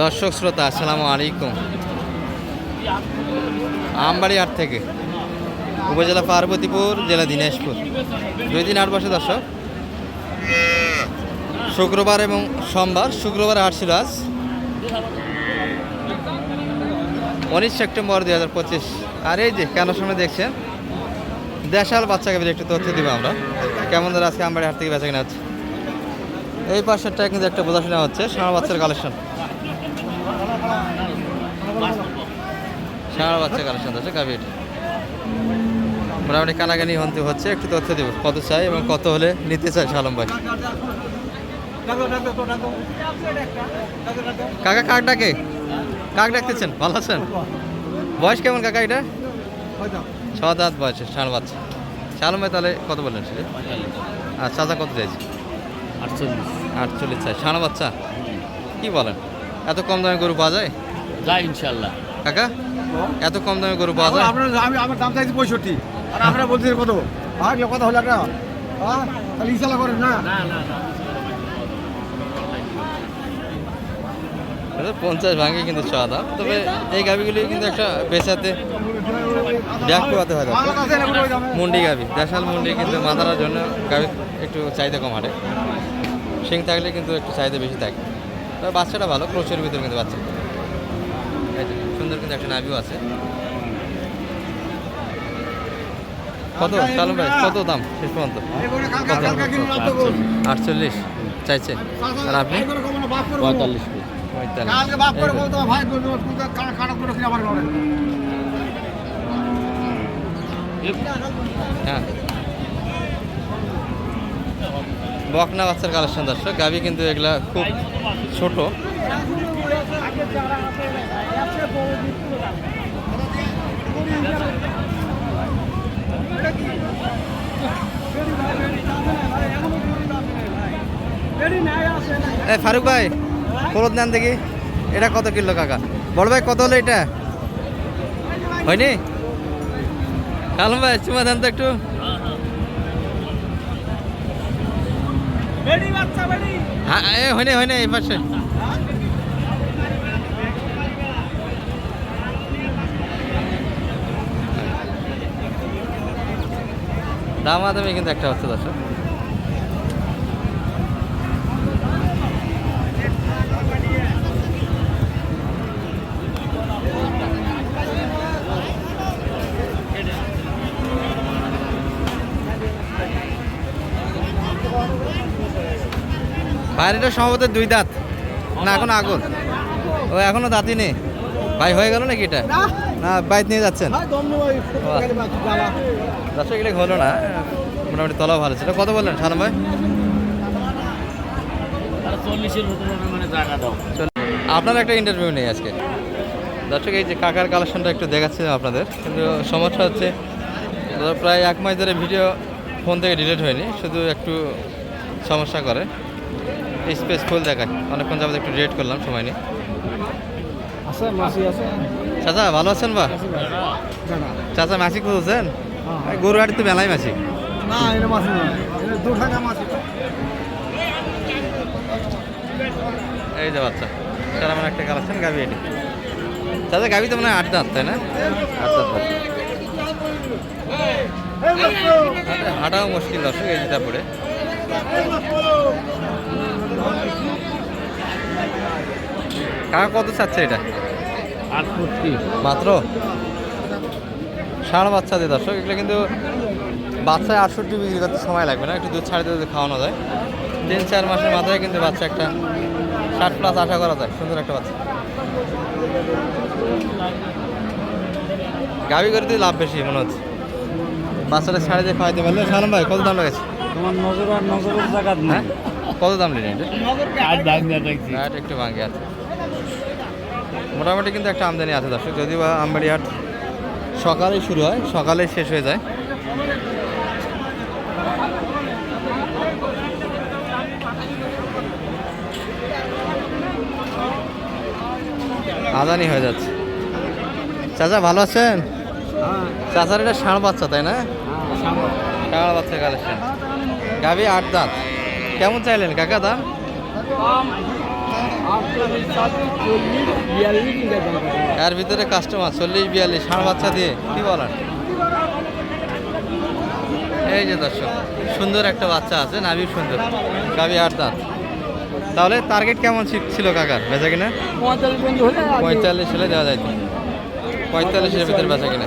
দর্শক শ্রোতা, আসসালামু আলাইকুম। আমবাড়ি হাট থেকে উপজেলা পার্বতীপুর, জেলা দিনাজপুর। দুই দিন হাট বসে দর্শক। শুক্রবার এবং সোমবার, শুক্রবার হাট ছিল আজ। উনিশ সেপ্টেম্বর দুই হাজার পঁচিশ। আর এই যে, কেন সামনে দেখছেন? দেশাল বাচ্চাকে একটু তথ্য দিব আমরা। কেমন ধরে আজকে আমবাড়ি হাট থেকে বেচা কিনা হচ্ছে? এই পাশেরটা কিন্তু একটা বোঝাশোনা হচ্ছে সারা বাচ্চার কালেকশন সারা বাচ্চা কালেকশন আছে এটা। মোটামুটি কানাকানি হন্তি হচ্ছে, একটু তথ্য দেবো, কত চাই এবং কত হলে নিতে চাই সালম ভাই। কাকা, কাক ডাকে? কাক ডাকতেছেন? ভালো আছেন? বয়স কেমন কাকা এটা? ছ দাঁত বয়সে ষাঁড় বাচ্চা সালম ভাই তাহলে কত বললেন সেটা? আর চাচা কত চাইছে? আটচল্লিশ। আটচল্লিশ চাই সানা বাচ্চা কি বলেন এত কম দামে গরু পাওয়া যায় যাই ইনশাল্লাহ কাকা এত কম দামে গরু পাওয়া যায় আপনার আমি আমার দাম চাইছি পঁয়ষট্টি আর আপনারা বলছেন কত আর কথা হলো একটা হ্যাঁ তাহলে ইশালা করেন না না না না পঞ্চাশ ভাঙে কিন্তু চা দাম তবে এই গাভিগুলি কিন্তু একটা বেচাতে ব্যাগ পোয়াতে হয়? মুন্ডি গাভি দেশাল মুন্ডি কিন্তু মাথার জন্য গাভি একটু চাহিদা কম হাটে শিং থাকলে কিন্তু একটু চাহিদা বেশি থাকে। তবে বাচ্চাটা ভালো ক্রোচের ভিতরে কিন্তু বাচ্চা। সুন্দর কিন্তু একটা নাভিও আছে। কত? চালু ভাই কত দাম? শেষ পর্যন্ত। আটচল্লিশ। চাইছে। আর আপনি। পঁয়তাল্লিশ। কালকে বাপ করে এই যে। বলতো ভাই বলতো কানা কানা করে কিনে আবার করে হ্যাঁ বকনা বাচ্চার কালেকশন দর্শক। গাভি কিন্তু এগুলা খুব ছোট। ফারুক ভাই, হলুদ নেন দেখি। এটা কত কিলো কাকা? বড় ভাই, কত হলো এটা? হয়নি? কালম ভাই, চুমা দেন তো একটু। হ্যাঁ এ হয়নি হয়নি এই পাশে। দামাদামি কিন্তু একটা হচ্ছে দর্শক। বাইরেটা সম্ভবত দুই দাঁত। না এখন আগুন। ও এখনও দাঁতই নেই। ভাই হয়ে গেল নাকি এটা? না। বাইক নিয়ে যাচ্ছেন? দর্শক এটা হলো না। মোটামুটি তলা ভালো ছিল। কত বললেন শানম ভাই? মানে আপনার একটা ইন্টারভিউ নেই আজকে। দর্শক এই যে কাকার কালেকশনটা একটু দেখাচ্ছিলাম আপনাদের। কিন্তু সমস্যা হচ্ছে প্রায় এক মাস ধরে ভিডিও ফোন থেকে ডিলিট হয়নি। শুধু একটু সমস্যা করে। স্পেস ফুল দেখায়। অনেকক্ষণ যাবত একটু ডিলিট করলাম সময় নিয়ে চাচা ভালো আছেন বা? চাচা মাসি খুঁজছেন গরু হাটি তো মেলাই মাসি। এই যে বাচ্চা স্যার আমার একটা কালেকশন গাবি এটি। চাচা গাবি তো মনে আট দাঁত তাই না? আট দাঁত হাঁটাও মুশকিল দর্শক এই যেটা পড়ে কাকা কত চাচ্ছে এটা? মাত্র? ষাঁড় বাচ্চা দিয়ে দর্শক এগুলো কিন্তু বাচ্চায় আটষট্টি বিক্রি করতে সময় লাগবে না একটু দুধ ছাড়ে দুধ খাওয়ানো যায়। তিন চার মাসের মাথায় কিন্তু বাচ্চা একটা ষাট প্লাস আশা করা যায় সুন্দর একটা বাচ্চা। গাভি করে দিয়ে লাভ বেশি মনে হচ্ছে। বাচ্চাটা ছাড়ে দিয়ে খাওয়াইতে পারলে সালাম ভাই কত দাম লাগেছে? তোমার নজর আর নজরের জায়গা হ্যাঁ? কত দাম নিলেন এটা? হাট একটু ভাঙে আছে। মোটামুটি কিন্তু একটা আমদানি আছে দর্শক যদিও বা আমবাড়ি হাট সকালে শুরু হয় সকালে শেষ হয়ে যায়। আদানি হয়ে যাচ্ছে। চাচা ভালো আছেন? চাচার এটা ষাঁড় বাচ্চা তাই না? ষাঁড় বাচ্চা কালেকশন। গাভি আট দাঁত। কেমন চাইলেন কাকা দাম? এর ভিতরে কাস্টমার চল্লিশ, বিয়াল্লিশ, ষাঁড় বাচ্চা দিয়ে, কি বলার এই যে দর্শক, সুন্দর একটা বাচ্চা আছে নাবি সুন্দর, গাবি আট দাঁত। তাহলে টার্গেট কেমন ছিল কাকার বেচা কিনা? পঁয়তাল্লিশ হলে দেওয়া যায় পঁয়তাল্লিশের ভিতরে বেচা কিনা।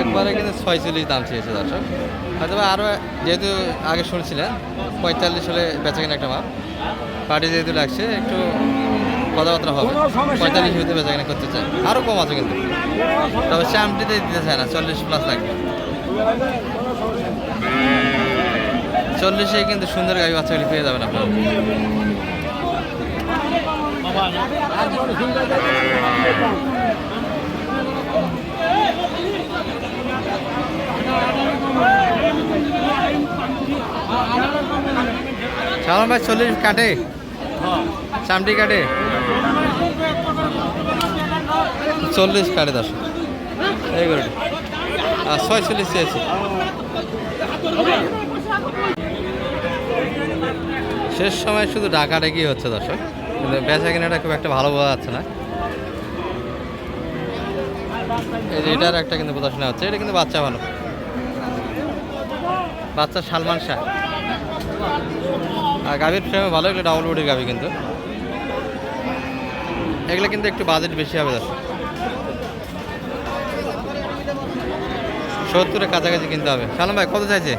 একবারে কিন্তু ছয়চল্লিশ দাম চেয়েছে দর্শক। হয়তো আরও যেহেতু আগে শুনছিলেন, পঁয়তাল্লিশ হলে বেচা কিনা একটা মাপ পার্টি যেহেতু লাগছে, একটু কথাবার্তা হবে। পঁয়তাল্লিশ হইতে বেচা কিনা করতে চায়। আরও কম আছে কিন্তু। তবে শ্যামটিতে দিতে চায় না, চল্লিশ প্লাস লাগবে। চল্লিশে কিন্তু সুন্দর গাড়ি বাচ্চাগুলি পেয়ে যাবেন আপনারা। সালাম ভাই, চল্লিশ কাটে? চামটি কাটে? চল্লিশ কাটে দশ। এই করে আর ছয় চল্লিশ চেয়েছি। শেষ সময় শুধু ডাকাডাকি হচ্ছে দর্শক। কিন্তু বেচা কেনাটা খুব একটা ভালো বোঝা যাচ্ছে না। এই এটার একটা কিন্তু প্রদর্শনী হচ্ছে। এটা কিন্তু বাচ্চা ভালো বাচ্চা সালমান শাহ। আর গাভীর ফ্রেমে ভালো এগুলো ডাবল বডির গাভী কিন্তু। এগুলো কিন্তু একটু বাজেট বেশি হবে দর্শক। সত্তরের কাছাকাছি কিনতে হবে। সালাম ভাই কত চাইছে?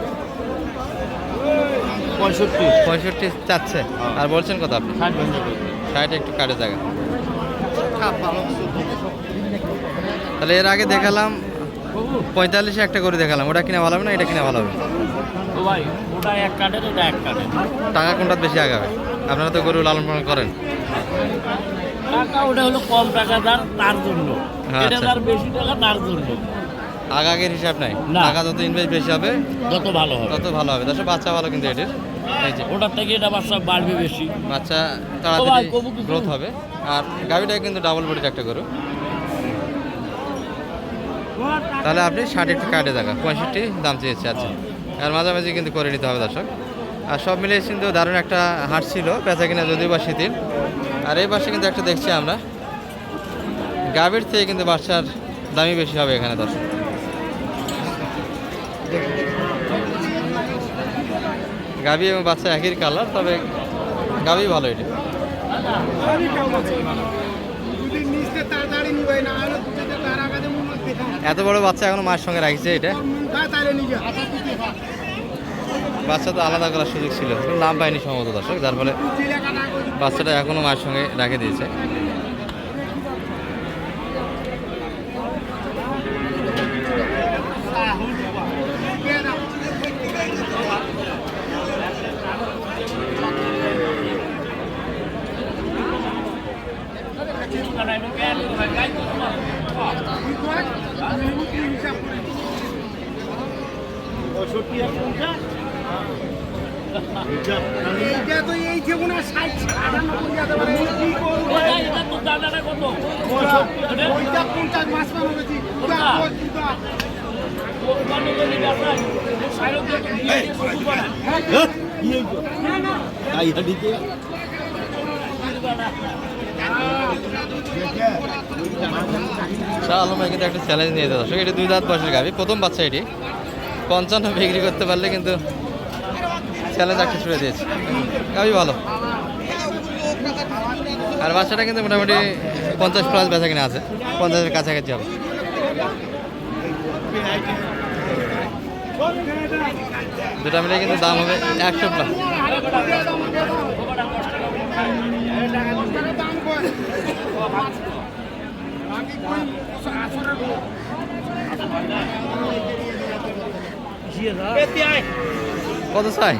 পঁয়ষট্টি। পঁয়ষট্টি চাচ্ছে। আর বলছেন কত আপনি? ষাট একটু কাটে জায়গা। তাহলে এর আগে দেখালাম পঁয়তাল্লিশে একটা করে দেখালাম। ওটা কিনা ভালো হবে না? এটা কিনা ভালো হবে। টাকা কোনটা বেশি আগাবে? আপনারা তো গরু লালন পালন করেন। টাকা ওটা হলো কম টাকা তার তার জন্য। হ্যাঁ, এটা আচ্ছা। তার বেশি টাকা তার জন্য। আগাগের হিসাব নাই। টাকা যত ইনভেস্ট বেশি হবে যত ভালো হবে। তত ভালো হবে। দশ বাচ্চা ভালো কিন্তু এটির। এই যে। ওটার থেকে এটা বাচ্চা বাড়বে বেশি। বাচ্চা তাড়াতাড়ি গ্রোথ হবে। আর গাভিটা কিন্তু ডাবল বডির একটা গরু। তাহলে আপনি ষাট একটু কাটে দেখা, পঁয়ষট্টি দাম চেয়েছে আচ্ছা। আর মাঝামাঝি কিন্তু করে নিতে হবে, দর্শক। আর সব মিলিয়ে কিন্তু দারুণ একটা হাট ছিল, বেচা কিনা যদিও বা শিথিল। আর এই পাশে কিন্তু একটা দেখছি আমরা। গাভীর থেকে কিন্তু বাচ্চার দামই বেশি হবে এখানে, দর্শক। গাভী এবং বাচ্চা একই কালার তবে গাভী ভালো এটি। এত বড় বাচ্চা এখন মায়ের সঙ্গে রাখছে এটা? বাচ্চা তো আলাদা করার সুযোগ ছিল। নাম পায়নি সম্ভবত দর্শক, যার ফলে বাচ্চাটা এখনও মায়ের সঙ্গে রাখে দিয়েছে। এইটা তো এই যে ষাট আটানব্বই যেতে পারে। কি করব ওইটা পঞ্চাশ মাস মান হয়েছি? শাহ আলম কিন্তু একটা চ্যালেঞ্জ নিয়েছে দর্শক এটি দুই দাঁত বয়সের গাভি, প্রথম বাচ্চা এটি। পঞ্চান্ন বিক্রি করতে পারলে কিন্তু চ্যালেঞ্জ একটা ছুড়ে দিয়েছে। গাভি ভালো। আর বাচ্চাটা কিন্তু মোটামুটি পঞ্চাশ প্লাস বেচা কিনা আছে। পঞ্চাশের কাছাকাছি হবে। দুটা মিলে কিন্তু দাম হবে একশো প্লাস কত চাই?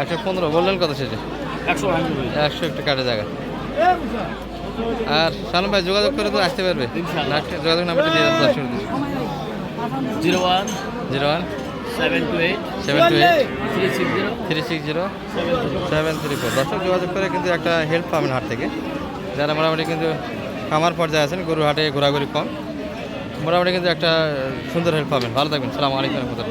একশো পনেরো বললেন কত শেষে? একশো একশো একটু কাটে জায়গা। আর সালম ভাই যোগাযোগ করে তো আসতে পারবে। যোগাযোগ নাম্বারটা দিয়ে দেন দর্শক zero one zero one seven two eight seven two eight three six zero three six zero seven three four. দর্শক যোগাযোগ করে কিন্তু একটা হেল্প পাবেন হাট থেকে। যারা মোটামুটি কিন্তু খামার পর্যায়ে আছেন গরু হাটে ঘোরাঘুরি কম, মোটামুটি কিন্তু একটা সুন্দর হেল্প পাবেন। ভালো থাকবেন। সালাম আলাইকুম রহমতুল্লাহ।